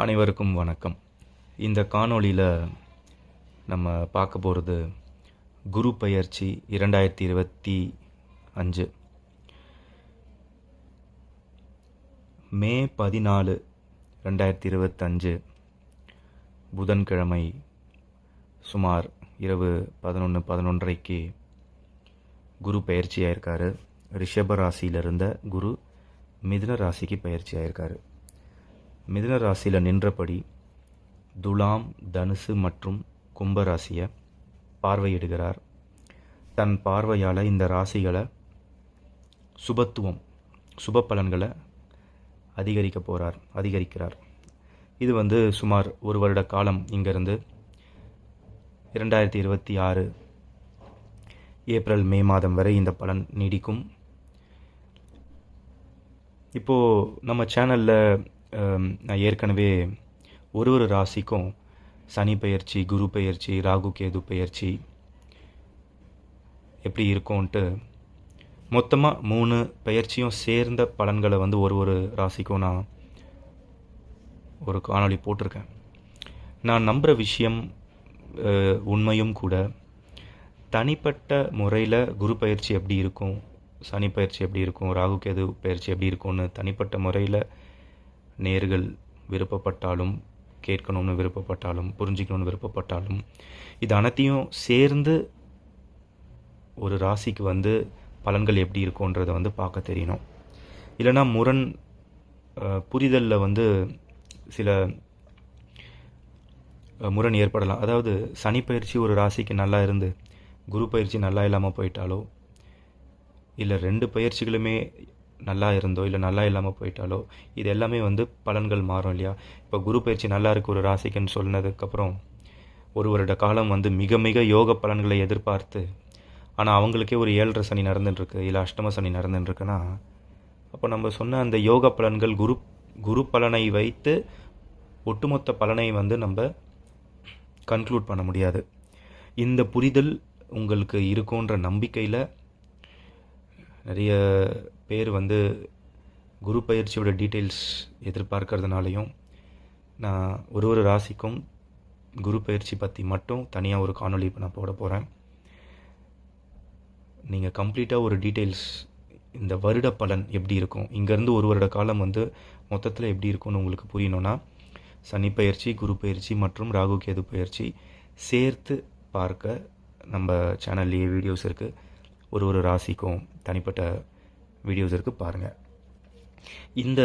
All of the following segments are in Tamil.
அனைவருக்கும் வணக்கம். இந்த காணொளியில் நம்ம பார்க்க போகிறது குரு பயிற்சி இரண்டாயிரத்தி இருபத்தி அஞ்சு. மே பதினாலு ரெண்டாயிரத்தி இருபத்தஞ்சு புதன்கிழமை சுமார் இரவு பதினொன்று பதினொன்றைக்கு குரு பயிற்சி ஆயிருக்காரு ரிஷப ராசியில் இருந்த குரு மிதுன ராசிக்கு பயிற்சி ஆயிருக்காரு மிதுன ராசியில் நின்றபடி துலாம் தனுசு மற்றும் கும்பராசியை பார்வையிடுகிறார். தன் பார்வையால் இந்த ராசிகளை சுபத்துவம் சுப பலன்களை அதிகரிக்க போகிறார் அதிகரிக்கிறார். இது வந்து சுமார் ஒரு வருட காலம் இங்கேருந்து இரண்டாயிரத்தி இருபத்தி ஆறு ஏப்ரல் மே மாதம் வரை இந்த பலன் நீடிக்கும். இப்போது நம்ம சேனலில் நான் ஏற்கனவே ஒரு ஒரு ராசிக்கும் சனி பயிற்சி குரு பயிற்சி ராகு கேது பயிற்சி எப்படி இருக்கும்ன்ட்டு மொத்தமாக மூணு பயிற்சியும் சேர்ந்த பலன்களை வந்து ஒரு ஒரு ராசிக்கும் நான் ஒரு காணொளி போட்டிருக்கேன். நான் நம்புகிற விஷயம் உண்மையும் கூட தனிப்பட்ட முறையில் குரு பயிற்சி எப்படி இருக்கும் சனி பயிற்சி எப்படி இருக்கும் ராகு கேது பயிற்சி எப்படி இருக்கும்னு தனிப்பட்ட முறையில் நேர்கள் விருப்பப்பட்டாலும் கேட்கணும்னு விருப்பப்பட்டாலும் புரிஞ்சிக்கணும்னு விருப்பப்பட்டாலும் இது அனைத்தையும் சேர்ந்து ஒரு ராசிக்கு வந்து பலன்கள் எப்படி இருக்கும்ன்றதை வந்து பார்க்க தெரியணும். இல்லைன்னா முரண் புரிதலில் வந்து சில முரண் ஏற்படலாம். அதாவது சனி பயிற்சி ஒரு ராசிக்கு நல்லா இருந்து குரு பயிற்சி நல்லா இல்லாமல் போயிட்டாலோ இல்லை ரெண்டு பயிற்சிகளுமே நல்லா இருந்தோ இல்லை நல்லா இல்லாமல் போயிட்டாலோ இது எல்லாமே வந்து பலன்கள் மாறும் இல்லையா? இப்போ குரு பயிற்சி நல்லா இருக்கு ஒரு ராசிக்குன்னு சொன்னதுக்கப்புறம் ஒரு வருட காலம் வந்து மிக மிக யோக பலன்களை எதிர்பார்த்து ஆனால் அவங்களுக்கே ஒரு ஏழரை சனி நடந்துட்டுருக்கு இல்லை அஷ்டம சனி நடந்துட்டுருக்குன்னா அப்போ நம்ம சொன்ன அந்த யோக பலன்கள் குரு குரு பலனை வைத்து ஒட்டுமொத்த பலனை வந்து நம்ம கன்க்ளூட் பண்ண முடியாது. இந்த புரிதல் உங்களுக்கு இருக்குன்ற நம்பிக்கையில் நிறைய பேர் வந்து குரு பயிற்சியோட டீட்டெயில்ஸ் எதிர்பார்க்கறதுனாலையும் நான் ஒரு ஒரு ராசிக்கும் குரு பயிற்சி பற்றி மட்டும் தனியாக ஒரு காணொளி இப்போ நான் போட போகிறேன் நீங்கள் கம்ப்ளீட்டாக ஒரு டீட்டெயில்ஸ் இந்த வருட பலன் எப்படி இருக்கும்? இங்கேருந்து ஒரு வருட காலம் வந்து மொத்தத்தில் எப்படி இருக்கும்னு உங்களுக்கு புரியணும்னா சனி பயிற்சி குரு பயிற்சி மற்றும் ராகு கேது பயிற்சி சேர்த்து பார்க்க நம்ம சேனல்லையே வீடியோஸ் இருக்குது ஒரு ஒரு ராசிக்கும் தனிப்பட்ட வீடியோஸ் இருக்குது பாருங்கள் இந்த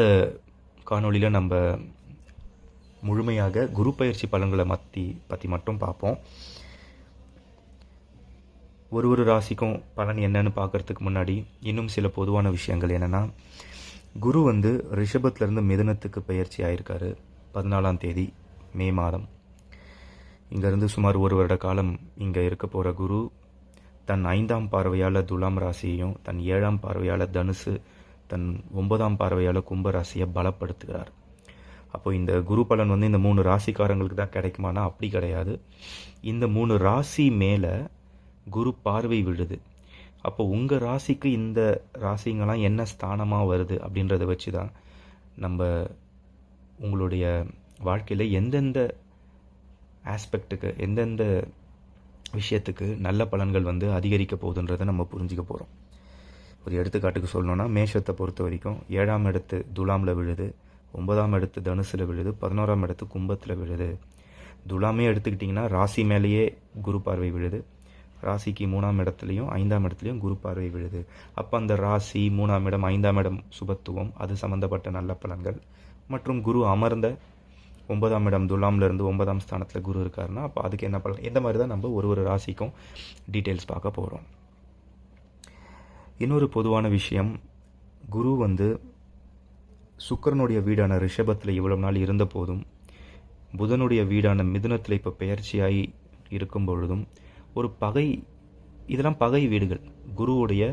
காணொளியில் நம்ம முழுமையாக குரு பயிற்சி பலன்களை மத்தி பற்றி மட்டும் பார்ப்போம். ஒரு ஒரு ராசிக்கும் பலன் என்னன்னு பார்க்கறதுக்கு முன்னாடி இன்னும் சில பொதுவான விஷயங்கள் என்னென்னா குரு வந்து ரிஷபத்துலேருந்து மிதனத்துக்கு பயிற்சி ஆயிருக்காரு பதினாலாம் தேதி மே மாதம். இங்கேருந்து சுமார் ஒரு வருட காலம் இங்கே இருக்க போகிற குரு தன் ஐந்தாம் பார்வையால் துலாம் ராசியையும் தன் ஏழாம் பார்வையால் தனுசு தன் ஒன்பதாம் பார்வையால் கும்ப ராசியை பலப்படுத்துகிறார். அப்போ இந்த குரு பலன் வந்து இந்த மூணு ராசிக்காரங்களுக்கு தான் கிடைக்குமானா? அப்படி கிடையாது. இந்த மூணு ராசி மேலே குரு பார்வை விழுது. அப்போ உங்கள் ராசிக்கு இந்த ராசிங்கெல்லாம் என்ன ஸ்தானமாக வருது அப்படின்றத வச்சு தான் நம்ம உங்களுடைய வாழ்க்கையில் எந்தெந்த ஆஸ்பெக்ட்டுக்கு எந்தெந்த விஷயத்துக்கு நல்ல பலன்கள் வந்து அதிகரிக்க போகுதுன்றதை நம்ம புரிஞ்சுக்க போகிறோம் ஒரு எடுத்துக்காட்டுக்கு சொல்லணும்னா மேஷத்தை பொறுத்த வரைக்கும் ஏழாம் இடத்து துலாமில் விழுது ஒன்பதாம் இடத்து தனுசில் விழுது பதினோராம் இடத்து கும்பத்தில் விழுது. துலாமே எடுத்துக்கிட்டிங்கன்னா ராசி மேலேயே குரு பார்வை விழுது. ராசிக்கு மூணாம் இடத்துலையும் ஐந்தாம் இடத்துலையும் குரு பார்வை விழுது. அப்போ அந்த ராசி மூணாம் இடம் ஐந்தாம் இடம் சுபத்துவம் அது சம்மந்தப்பட்ட நல்ல பலன்கள். மற்றும் குரு அமர்ந்த ஒன்பதாம் இடம் துலாம்லேருந்து ஒன்பதாம் ஸ்தானத்தில் குரு இருக்காருன்னா அப்போ அதுக்கு என்ன பண்ணலாம் இந்த மாதிரி தான் நம்ம ஒரு ஒரு ராசிக்கும் டீட்டெயில்ஸ் பார்க்க போகிறோம் இன்னொரு பொதுவான விஷயம் குரு வந்து சுக்கிரனுடைய வீடான ரிஷபத்தில் இவ்வளவு நாள் இருந்த போதும் புதனுடைய வீடான மிதுனத்தில் இப்போ பெயர்ச்சியாகி இருக்கும் பொழுதும் ஒரு பகை இதெல்லாம் பகை வீடுகள். குருவுடைய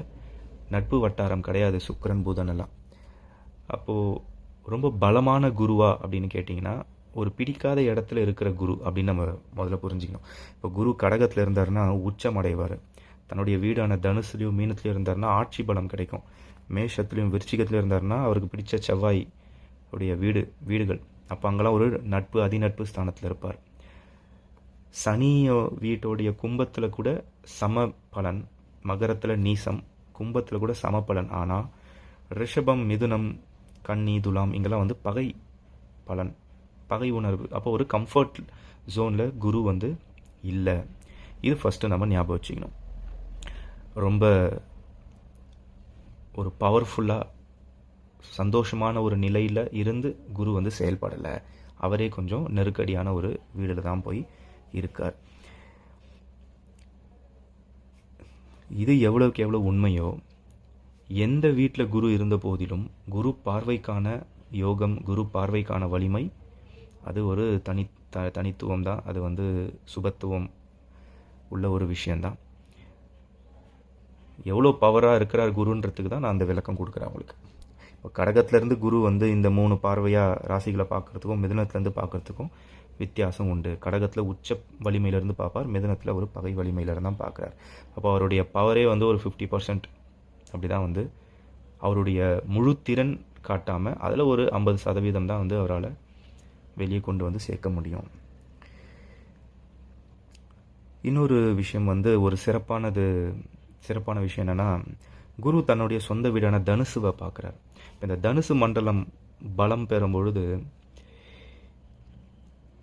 நட்பு வட்டாரம் கிடையாது சுக்கரன் புதன் எல்லாம். அப்போது ரொம்ப பலமான குருவா அப்படின்னு கேட்டிங்கன்னா ஒரு பிடிக்காத இடத்துல இருக்கிற குரு அப்படின்னு நம்ம முதல்ல புரிஞ்சுக்கணும். இப்போ குரு கடகத்தில் இருந்தாருன்னா உச்சம் அடைவார். தன்னுடைய வீடான தனுசுலையும் மீனத்துலையும் இருந்தாருன்னா ஆட்சி பலம் கிடைக்கும். மேஷத்துலையும் விருச்சிகத்துலையும் இருந்தாருன்னா அவருக்கு பிடிச்ச செவ்வாய் உடைய வீடு வீடுகள். அப்போ அங்கெல்லாம் ஒரு நட்பு அதிநட்பு ஸ்தானத்தில் இருப்பார். சனி வீட்டோடைய கும்பத்தில் கூட சம பலன் மகரத்தில் நீசம் கும்பத்தில் கூட சம பலன் ஆனால் ரிஷபம் மிதுனம் கன்னி துலாம் இங்கெல்லாம் வந்து பகை பலன். பகை உணர்வு. அப்போ ஒரு கம்ஃபர்ட் ஜோனில் குரு வந்து இல்லை. இது ஃபஸ்ட்டு நம்ம ஞாபகம் வச்சுக்கணும். ரொம்ப ஒரு பவர்ஃபுல்லாக சந்தோஷமான ஒரு நிலையில் இருந்து குரு வந்து செயல்படலை. அவரே கொஞ்சம் நெருக்கடியான ஒரு வீடில் தான் போய் இருக்கார். இது எவ்வளோக்கு எவ்வளோ உண்மையோ எந்த வீட்டில் குரு இருந்த போதிலும் குரு பார்வைக்கான யோகம் குரு பார்வைக்கான வலிமை அது ஒரு தனி த தனித்துவம் தான் அது வந்து சுபத்துவம் உள்ள ஒரு விஷயந்தான் எவ்வளோ பவராக இருக்கிறார் குருன்றதுக்கு தான் நான் அந்த விளக்கம் கொடுக்குறேன் உங்களுக்கு இப்போ கடகத்துலேருந்து குரு வந்து இந்த மூணு பார்வையாக ராசிகளை பார்க்குறதுக்கும் மிதனத்துலேருந்து பார்க்குறதுக்கும் வித்தியாசம் உண்டு. கடகத்தில் உச்ச வலிமையிலேருந்து பார்ப்பார் மிதனத்தில் ஒரு பகை வலிமையிலேருந்து தான் பார்க்குறார். அப்போ அவருடைய பவரே வந்து ஒரு ஃபிஃப்டி பர்சன்ட் அப்படி தான் வந்து அவருடைய முழு திறன் காட்டாமல் அதில் ஒரு ஐம்பது சதவீதம் தான் வந்து அவரால் வெளியே கொண்டு வந்து சேர்க்க முடியும். இன்னொரு விஷயம் வந்து ஒரு சிறப்பானது சிறப்பான விஷயம் என்னென்னா குரு தன்னுடைய சொந்த வீடான தனுசுவை பார்க்குறார். இந்த தனுசு மண்டலம் பலம் பெறும் பொழுது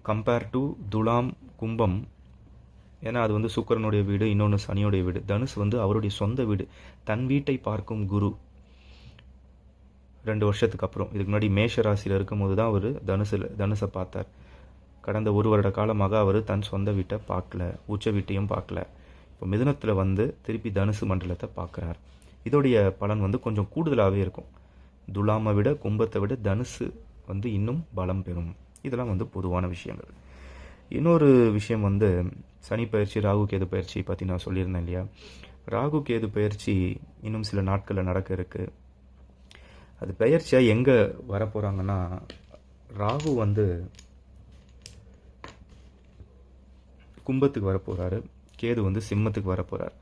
கம்பேர் டு துலாம் கும்பம் ஏன்னா அது வந்து சுக்கரனுடைய வீடு இன்னொன்று சனியோடைய வீடு. தனுஷ் வந்து அவருடைய சொந்த வீடு தன் வீட்டை பார்க்கும் குரு. ரெண்டு வருஷத்துக்கு அப்புறம். இதுக்கு முன்னாடி மேஷ ராசியில் இருக்கும்போது தான் அவர் தனுசில் தனுசை பார்த்தார். கடந்த ஒரு வருட காலமாக அவர் தன் சொந்த வீட்டை பார்க்கல உச்ச வீட்டையும் பார்க்கல. இப்போ மிதுனத்தில் வந்து திருப்பி தனுசு மண்டலத்தை பார்க்குறார். இதோடைய பலன் வந்து கொஞ்சம் கூடுதலாகவே இருக்கும். துலாமை விட கும்பத்தை விட தனுசு வந்து இன்னும் பலம் பெறும். இதெல்லாம் வந்து பொதுவான விஷயங்கள். இன்னொரு விஷயம் வந்து சனி பயிற்சி ராகு கேது பயிற்சி பற்றி நான் சொல்லியிருந்தேன் இல்லையா? ராகு கேது பயிற்சி இன்னும் சில நாட்களில் நடக்க இருக்குது அது பெயர்ச்சியாக எங்கே வரப்போகிறாங்கன்னா ராகு வந்து கும்பத்துக்கு வரப்போகிறாரு கேது வந்து சிம்மத்துக்கு வரப்போகிறார்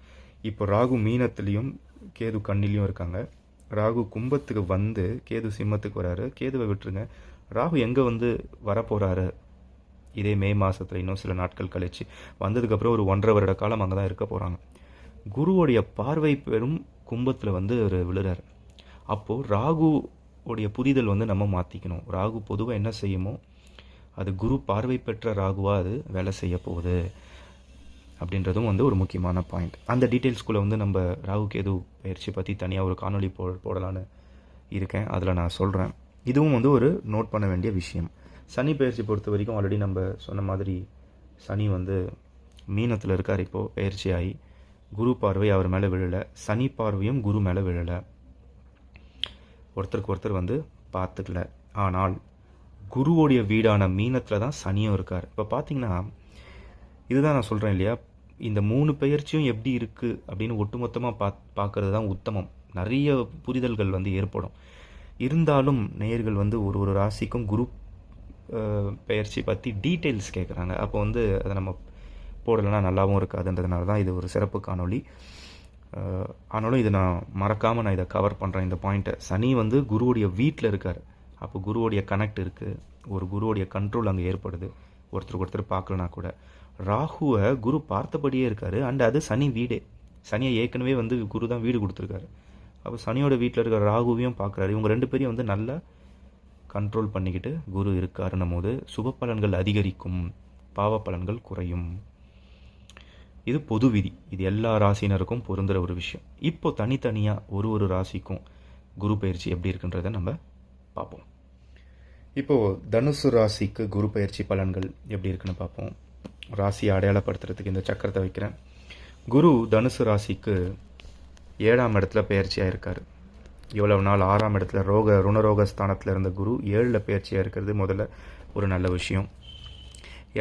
இப்போ ராகு மீனத்துலேயும் கேது கண்ணிலையும் இருக்காங்க. ராகு கும்பத்துக்கு வந்து கேது சிம்மத்துக்கு வராரு. கேதுவை விட்டுருங்க. ராகு எங்கே வந்து வரப்போகிறாரு இதே மே மாதத்தில் இன்னும் சில நாட்கள் கழிச்சு. வந்ததுக்கப்புறம் ஒரு ஒன்றரை வருட காலம் அங்கே தான் இருக்க போகிறாங்க குருவோடைய பார்வை பெரும் கும்பத்தில் வந்து அவர் விழுறாரு. அப்போது ராகு உடைய புரிதல் வந்து நம்ம மாற்றிக்கணும் ராகு பொதுவாக என்ன செய்யுமோ அது குரு பார்வை பெற்ற ராகுவாக அது வேலை செய்ய போகுது அப்படின்றதும் வந்து ஒரு முக்கியமான பாயிண்ட் அந்த டீட்டெயில்ஸ்குள்ளே வந்து நம்ம ராகு கேது பயிற்சி பற்றி தனியாக ஒரு காணொலி போ போடலான்னு இருக்கேன். அதில் நான் சொல்கிறேன் இதுவும் வந்து ஒரு நோட் பண்ண வேண்டிய விஷயம். சனி பயிற்சி பொறுத்த வரைக்கும் ஆல்ரெடி நம்ம சொன்ன மாதிரி சனி வந்து மீனத்தில் இருக்கார். இப்போது பயிற்சி ஆகி குரு பார்வை அவர் மேலே விழலை. சனி பார்வையும் குரு மேலே விழலை. ஒருத்தருக்கு ஒருத்தர் வந்து பார்த்துக்கல. ஆனால் குருவோடைய வீடான மீனத்தில் தான் சனியும் இருக்கார். இப்போ பார்த்தீங்கன்னா இதுதான் நான் சொல்கிறேன் இல்லையா? இந்த மூணு பெயர்ச்சியும் எப்படி இருக்குது அப்படின்னு ஒட்டுமொத்தமாக பா பார்க்கறது தான் உத்தமம். நிறைய புரிதல்கள் வந்து ஏற்படும். இருந்தாலும் நேயர்கள் வந்து ஒரு ஒரு ராசிக்கும் குரு பெயர்ச்சி பற்றி டீட்டெயில்ஸ் கேட்குறாங்க அப்போ வந்து அதை நம்ம போடலைன்னா நல்லாவும் இருக்காதுன்றதுனால தான் இது ஒரு சிறப்பு காணொளி. ஆனாலும் இதை நான் மறக்காமல் நான் இதை கவர் பண்ணுறேன் இந்த பாயிண்ட்டை சனி வந்து குருவுடைய வீட்டில் இருக்கார். அப்போ குருவுடைய கனெக்ட் இருக்குது ஒரு குருவுடைய கண்ட்ரோல் அங்கே ஏற்படுது. ஒருத்தருக்கு ஒருத்தர் பார்க்கலனா கூட. ராகுவை குரு பார்த்தபடியே இருக்கார். அண்ட் அது சனி வீடே. சனியை ஏற்கனவே வந்து குரு தான் வீடு கொடுத்துருக்காரு. அப்போ சனியோட வீட்டில் இருக்கிற ராகுவையும் பார்க்குறாரு. இவங்க ரெண்டு பேரையும் வந்து நல்லா கண்ட்ரோல் பண்ணிக்கிட்டு குரு இருக்காருன்னும் போது சுப பலன்கள் அதிகரிக்கும். பாவ பலன்கள் குறையும். இது பொது விதி இது எல்லா ராசினருக்கும் பொருந்துகிற ஒரு விஷயம். இப்போ தனித்தனியாக ஒரு ஒரு ராசிக்கும் குரு பயிற்சி எப்படி இருக்குன்றதை நம்ம பார்ப்போம். இப்போது தனுசு ராசிக்கு குரு பயிற்சி பலன்கள் எப்படி இருக்குன்னு பார்ப்போம். ராசியை அடையாளப்படுத்துறதுக்கு இந்த சக்கரத்தை வைக்கிறேன். குரு தனுசு ராசிக்கு ஏழாம் இடத்துல பயிற்சியாக இருக்கார். இவ்வளவு நாள் ஆறாம் இடத்துல ரோக ருணரோக ஸ்தானத்தில் இருந்த குரு ஏழில் பயிற்சியாக இருக்கிறது முதல்ல ஒரு நல்ல விஷயம்.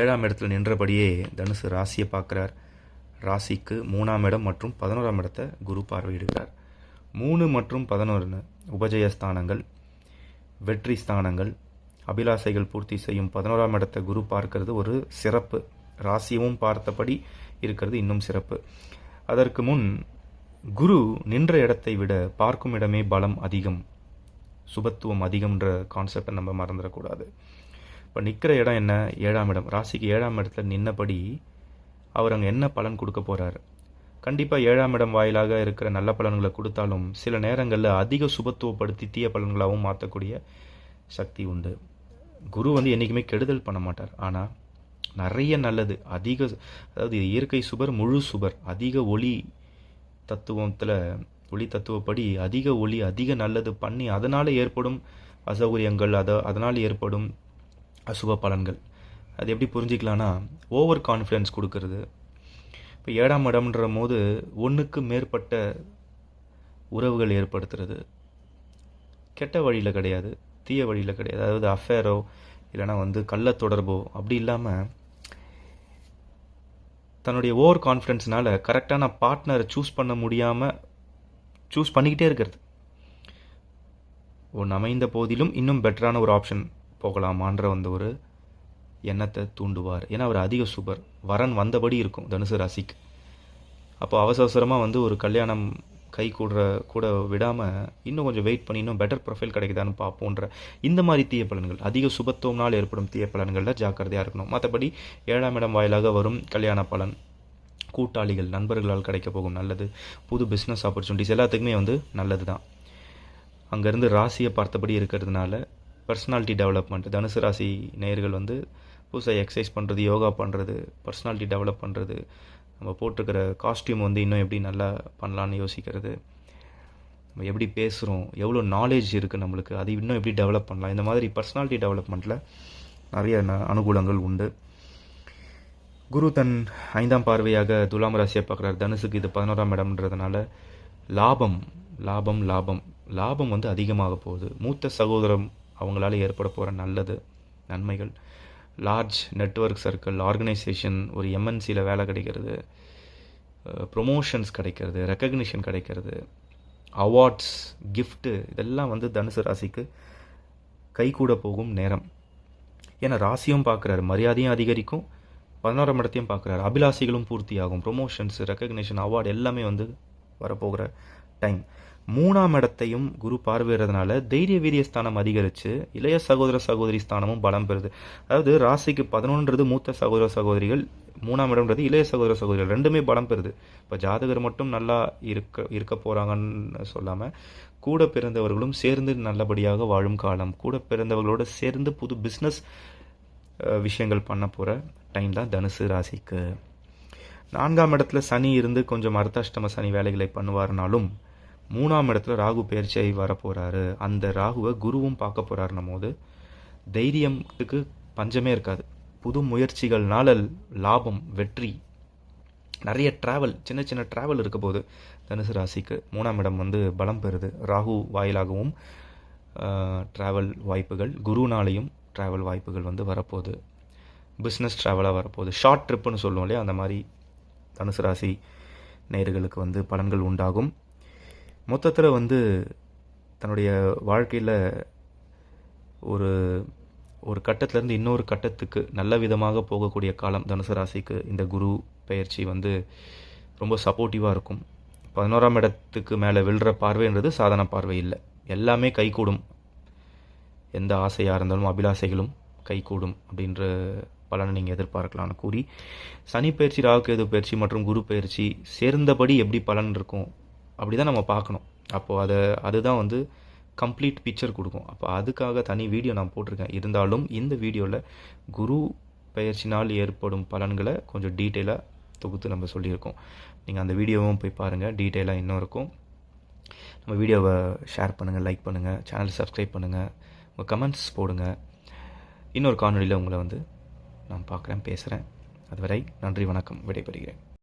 ஏழாம் இடத்துல நின்றபடியே தனுசு ராசியை பார்க்குறார். ராசிக்கு மூணாம் இடம் மற்றும் பதினோராம் இடத்தை குரு பார்வையிடுகிறார். மூணு மற்றும் பதினொன்று உபஜய ஸ்தானங்கள் வெற்றி ஸ்தானங்கள் அபிலாசைகள் பூர்த்தி செய்யும் பதினோராம் இடத்தை குரு பார்க்கிறது ஒரு சிறப்பு. ராசியவும் பார்த்தபடி இருக்கிறது இன்னும் சிறப்பு. அதற்கு முன் குரு நின்ற இடத்தை விட பார்க்கும் இடமே பலம் அதிகம் சுபத்துவம் அதிகம்ன்ற கான்செப்டை நம்ம மறந்துடக்கூடாது. இப்போ நிற்கிற இடம் என்ன? ஏழாம் இடம். ராசிக்கு ஏழாம் இடத்துல நின்னபடி அவர் அங்கே என்ன பலன் கொடுக்க போகிறார் கண்டிப்பாக ஏழாம் இடம் வாயிலாக இருக்கிற நல்ல பலன்களை கொடுத்தாலும் சில நேரங்களில் அதிக சுபத்துவப்படுத்தி தீய பலன்களாகவும் மாற்றக்கூடிய சக்தி உண்டு. குரு வந்து என்றைக்குமே கெடுதல் பண்ண மாட்டார். ஆனால் நிறைய நல்லது அதிக அதாவது இயற்கை சுபர் முழு சுபர் அதிக ஒளி தத்துவத்தில் ஒளி தத்துவப்படி அதிக ஒளி அதிக நல்லது பண்ணி அதனால் ஏற்படும் அசௌகரியங்கள் அத அதனால் ஏற்படும் அசுப பலன்கள். அது எப்படி புரிஞ்சிக்கலான்னா ஓவர் கான்ஃபிடென்ஸ் கொடுக்கறது. இப்போ ஏழாம் இடம்ன்ற போது ஒன்றுக்கு மேற்பட்ட உறவுகள் ஏற்படுத்துறது. கெட்ட வழியில் கிடையாது தீய வழியில் கிடையாது. அதாவது அஃபேரோ இல்லைனா வந்து கள்ள தொடர்போ அப்படி இல்லாமல் தன்னுடைய ஓவர் கான்ஃபிடென்ஸ்னால் கரெக்டான பார்ட்னரை சூஸ் பண்ண முடியாமல் சூஸ் பண்ணிக்கிட்டே இருக்கிறது. ஒன்று அமைந்த போதிலும் இன்னும் பெட்டரான ஒரு ஆப்ஷன் போகலாமான்ற அந்த ஒரு எண்ணத்தை தூண்டுவார்? ஏன்னா அவர் அதிக சுபர். வரன் வந்தபடி இருக்கும் தனுசு ராசிக்கு. அப்போ அவசர அவசரமாக வந்து ஒரு கல்யாணம் கை கூடுற கூட விடாமல் இன்னும் கொஞ்சம் வெயிட் பண்ணி இன்னும் பெட்டர் ப்ரொஃபைல் கிடைக்குதான்னு பார்ப்போன்ற இந்த மாதிரி தீய பலன்கள். அதிக சுபத்துவம்னால் ஏற்படும் தீய பலன்களில் ஜாக்கிரதையாக இருக்கணும். மற்றபடி ஏழாம் இடம் வாயிலாக வரும் கல்யாண பலன். கூட்டாளிகள் நண்பர்களால் கிடைக்க போகும் நல்லது. புது பிஸ்னஸ் ஆப்பர்ச்சுனிட்டிஸ் எல்லாத்துக்குமே வந்து நல்லது தான் அங்கேருந்து ராசியை பார்த்தபடி இருக்கிறதுனால பர்சனாலிட்டி டெவலப்மெண்ட் தனுசு ராசி நேர்கள் வந்து புதுசாக எக்ஸசைஸ் பண்ணுறது யோகா பண்ணுறது பர்சனாலிட்டி டெவலப் பண்ணுறது நம்ம போட்டிருக்கிற காஸ்டியூம் வந்து இன்னும் எப்படி நல்லா பண்ணலான்னு யோசிக்கிறது நம்ம எப்படி பேசுகிறோம் எவ்வளோ நாலேஜ் இருக்குது நம்மளுக்கு அது இன்னும் எப்படி டெவலப் பண்ணலாம் இந்த மாதிரி பர்சனாலிட்டி டெவலப்மெண்ட்டில் நிறைய ந- அனுகூலங்கள் உண்டு. குரு தன் ஐந்தாம் பார்வையாக துலாம் ராசியை பார்க்குறாரு. தனுசுக்கு இது பதினோராம் இடம்ன்றதுனால லாபம் லாபம் லாபம் லாபம் வந்து அதிகமாக போகுது. மூத்த சகோதரம் அவங்களால ஏற்பட போகிற நல்லது நன்மைகள். லார்ஜ் நெட்வொர்க் சர்க்கிள் ஆர்கனைசேஷன் ஒரு எம்என்சியில் வேலை கிடைக்கிறது. ப்ரொமோஷன்ஸ் கிடைக்கிறது ரெக்கக்னிஷன் கிடைக்கிறது. அவார்ட்ஸ் கிஃப்ட்டு இதெல்லாம் வந்து தனுசு ராசிக்கு கைகூட போகும் நேரம். ஏன்னா ராசியும் பார்க்குறாரு மரியாதையும் அதிகரிக்கும். பதினோராம் இடத்தையும் பார்க்குறாரு அபிலாசிகளும் பூர்த்தியாகும். ப்ரொமோஷன்ஸ் ரெக்கக்னிஷன் அவார்டு எல்லாமே வந்து வரப்போகிற டைம் மூணாம் இடத்தையும் குரு பார்வையிறதுனால தைரிய வீரிய ஸ்தானம் அதிகரித்து இளைய சகோதர சகோதரி ஸ்தானமும் பலம் பெறுது. அதாவது ராசிக்கு பதினொன்றது மூத்த சகோதர சகோதரிகள் மூணாம் இடம்ன்றது இளைய சகோதர சகோதரிகள் ரெண்டுமே பலம் பெறுது. இப்போ ஜாதகர் மட்டும் நல்லா இருக்க இருக்க போகிறாங்கன்னு சொல்லாமல் கூட பிறந்தவர்களும் சேர்ந்து நல்லபடியாக வாழும் காலம். கூட பிறந்தவர்களோடு சேர்ந்து புது பிஸ்னஸ் விஷயங்கள் பண்ண போகிற டைம் தான் தனுசு ராசிக்கு. நான்காம் இடத்துல சனி இருந்து கொஞ்சம் அர்த்தாஷ்டம சனி வேலைகளை பண்ணுவார்னாலும் மூணாம் இடத்துல ராகு பயிற்சியாகி வரப்போகிறாரு அந்த ராகுவை குருவும் பார்க்க போகிறாருன்னும் போது தைரியத்துக்கு பஞ்சமே இருக்காது. புது முயற்சிகள்னால லாபம் வெற்றி நிறைய ட்ராவல் சின்ன சின்ன ட்ராவல் இருக்க போது தனுசு ராசிக்கு மூணாம் இடம் வந்து பலம் பெறுது. ராகு வாயிலாகவும் ட்ராவல் வாய்ப்புகள் குருனாலையும் ட்ராவல் வாய்ப்புகள் வந்து வரப்போகுது. பிஸ்னஸ் ட்ராவலாக வரப்போகுது. ஷார்ட் ட்ரிப்புன்னு சொல்லுவோம் இல்லையா? அந்த மாதிரி தனுசு ராசி நேர்களுக்கு வந்து பலன்கள் உண்டாகும். மொத்தத்தில் வந்து தன்னுடைய வாழ்க்கையில் ஒரு ஒரு கட்டத்திலேருந்து இன்னொரு கட்டத்துக்கு நல்ல விதமாக போகக்கூடிய காலம் தனுசு ராசிக்கு இந்த குரு பயிற்சி வந்து ரொம்ப சப்போர்ட்டிவாக இருக்கும். பதினோராம் இடத்துக்கு மேலே விழுற பார்வைன்றது சாதாரண பார்வை இல்லை. எல்லாமே கைகூடும். எந்த ஆசையாக இருந்தாலும் அபிலாசைகளும் கைகூடும் அப்படின்ற பலனை நீங்கள் எதிர்பார்க்கலாம்னு கூறி சனி பயிற்சி ராகுகேது பயிற்சி மற்றும் குரு பயிற்சி சேர்ந்தபடி எப்படி பலன் இருக்கும் அப்படி தான் நம்ம பார்க்கணும். அப்போது அதை அதுதான் வந்து கம்ப்ளீட் பிக்சர் கொடுக்கும். அப்போ அதுக்காக தனி வீடியோ நான் போட்டிருக்கேன். இருந்தாலும் இந்த வீடியோவில் குரு பயிற்சினால் ஏற்படும் பலன்களை கொஞ்சம் டீட்டெயிலாக தொகுத்து நம்ம சொல்லியிருக்கோம். நீங்கள் அந்த வீடியோவும் போய் பாருங்கள் டீட்டெயிலாக இன்னும் இருக்கும். நம்ம வீடியோவை ஷேர் பண்ணுங்கள் லைக் பண்ணுங்கள் சேனல் சப்ஸ்கிரைப் பண்ணுங்கள் உங்கள் கமெண்ட்ஸ் போடுங்க. இன்னொரு காணொலியில் உங்களை வந்து நான் பார்க்குறேன் பேசுகிறேன் அதுவரை நன்றி வணக்கம் விடைபெறுகிறேன்.